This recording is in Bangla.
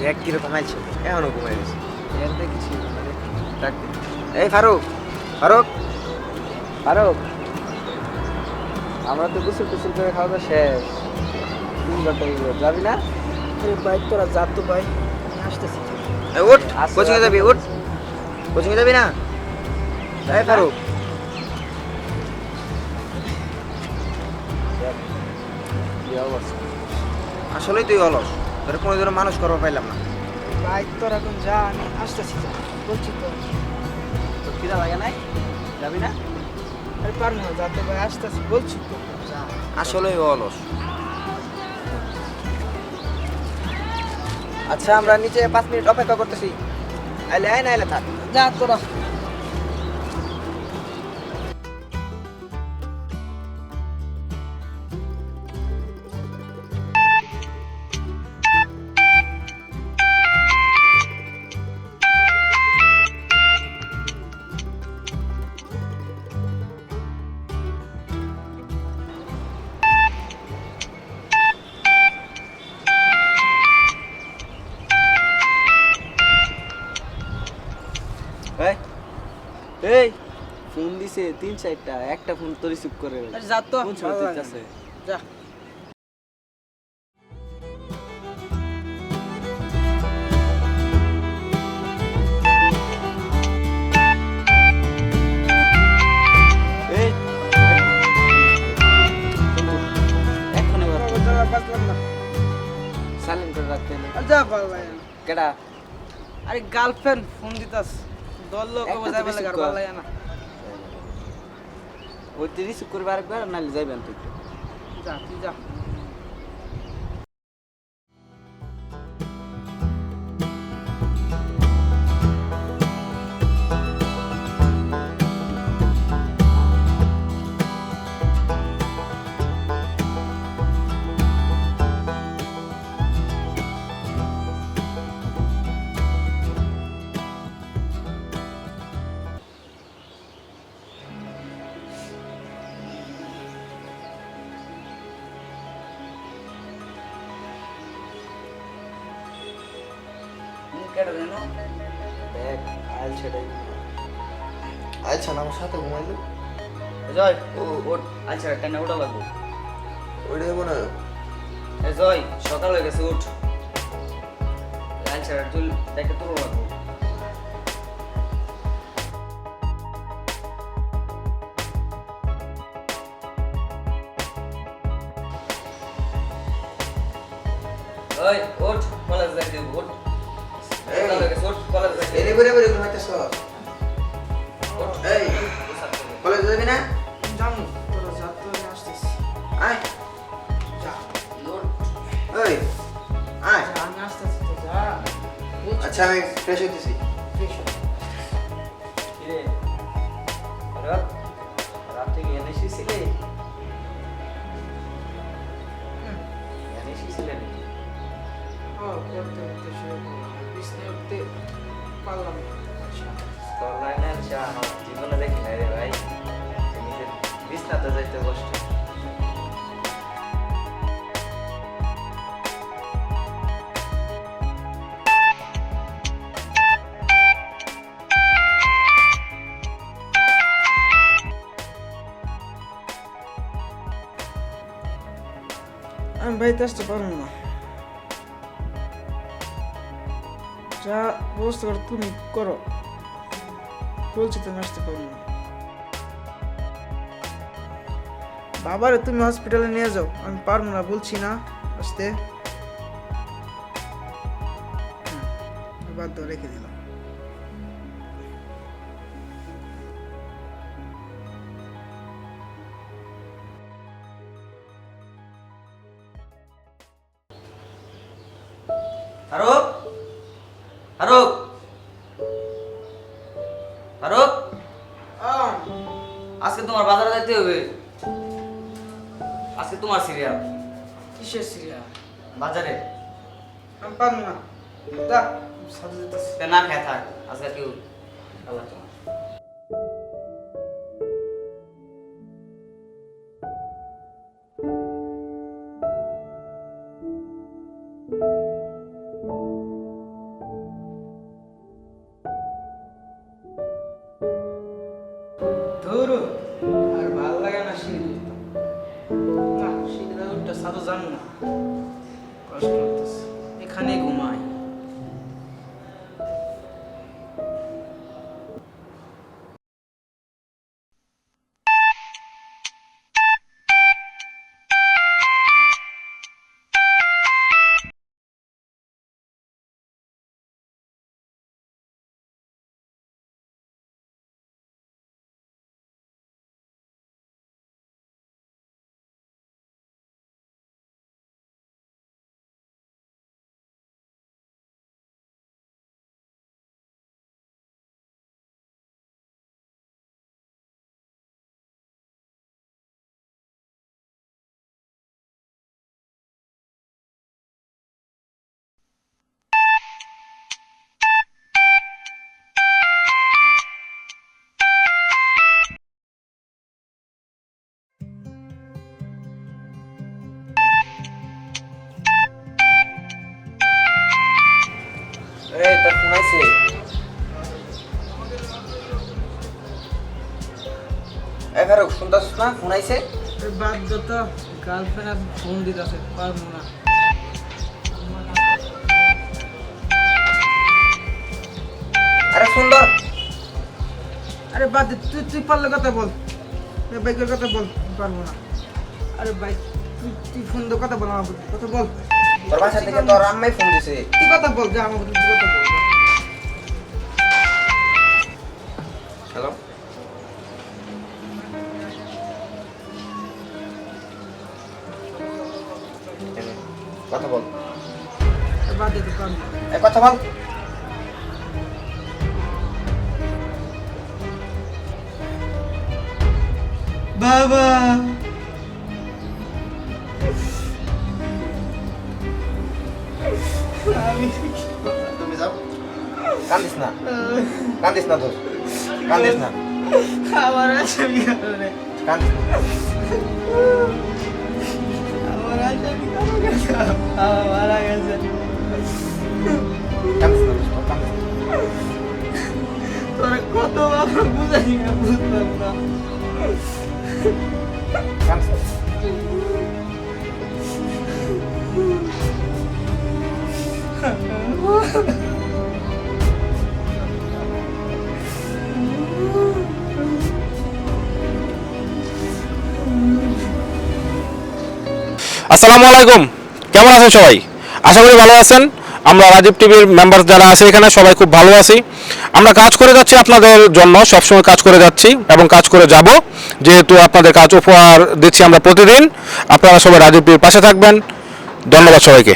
দেখ কীরকম আছে এখনও ঘুমাই গেছে দে। এই ফারুক ফারুক। ফারুক আমরা তো গোসল টুসল করে খাওয়া দাওয়া শেষ। তিন ঘণ্টা যাবি না? বাইক তোরা যা তো ভাই আসতেছি। উঠ আসো, কোচিং এ যাবি উঠ। কোচিং এ যাবি না? এই ফারুক। আসলেই তুই অলস। তোর কোনো দিনও মানুষ করব পাইলাম না। বাইক তোরা এখন যা আমি আসতেছি বলছি তো। তোর খিদা লাগে নাই? যাবি না? আরে পার না যা তো ভাই আসতেছি বলছি তো যা। আসলেই ও অলস। আচ্ছা আমরা নিচে পাঁচ মিনিট অপেক্ষা করতেছি। আইলে আয় না আইলে থাক। যা তোরা। এই এই ফোন দিছে তিন চারটা একটা ফোন তো রিসিভ করে যা তো। কোন ভালো সময় লাগে। না। দিতেছে যা সাইলেন্ট করে রাখতে। কেডা? আরে গার্লফ্রেন্ড ফোন দিতাস। দল লোক একটা লাগে আর ভালো লাগে না। ওই তো রিসিভ করবে আরেকবার নাহলে যাইবেন তুই যা তুই যা। কেডা জানো দেখ আমার সাথে ঘুমাইলো? জয় ও ওর আচ্ছা টেনে ওটা লাগবো। জয় সকাল হয়ে গেছে উঠ আচ্ছা চুল দেখে তোর লাগবো ওই ওঠ কলেজ যাইতে হবে, ওঠ। জীবনে দেখি নাই রে ভাই। যে নিজের বিছনাতে যাইতে কষ্ট বাড়িতে আসতে পারব না। যা ব্যবস্থা করো, তুমি করো। বলছি তুমি আসতে পারব না। বাবারে, তুমি হসপিটালে নিয়ে যাও। আমি পারব না, বলছি না আসতে। বাদ দাও রেখে দিলাম। ফারুক? ফারুক? ফারুক? আজকে তোমার বাজারে যাইতে হবে। আজকে তোমার সিরিয়াল কিসের সিরিয়াল বাজারে। আমি পারব না। সাথে না খেয়ে থাক আজকে কেউ আল্লাহ আর ভালো লাগে না সিঁড়ি না সিঁড়ি উঠতে যান না। কষ্ট এখানে ঘুমাই। এই তা ফোন আইছে এগারো শুনতেছিস না? ফোন আইছে? বাদ দে তো গার্লফ্রেন্ড আর ফোন দিতেছে পারব না। আরে সুন্দর আরে বাদ দে তুই তুই পারলে কথা বল। এই বাইকের কথা বল পারব না। আরে বাইক তুই তুই ফোন কথা বল আমার কথা বল। তোর বাসা থেকে তোর আম্মাই ফোন দিছে। তুই কথা বল যা প্রতি, তুই কথা বল হ্যালো কথা বল। কথা বল। বাবা কান্দিস না তোর। কান্দিস না। আমার আসামি কারণে কান্দিস না। আমার আসামি কারণে বাবা মারা গেছে। কান্দিস না দোস্ত, কান্দিস না। তোরা কত বাবা বুঝাই না বুঝলাম না। কান্দিস আসসালামু আলাইকুম। কেমন আছেন সবাই? আশা করি ভালো আছেন। আমরা রাজীব টিভির মেম্বার যারা আছে এখানে, সবাই খুব ভালো আছি। আমরা কাজ করে যাচ্ছি আপনাদের জন্য, সবসময় কাজ করে যাচ্ছি এবং কাজ করে যাব। যেহেতু আপনাদের কাজ উপহার দিচ্ছি আমরা প্রতিদিন, আপনারা সবাই রাজীব টিভির পাশে থাকবেন। ধন্যবাদ সবাইকে।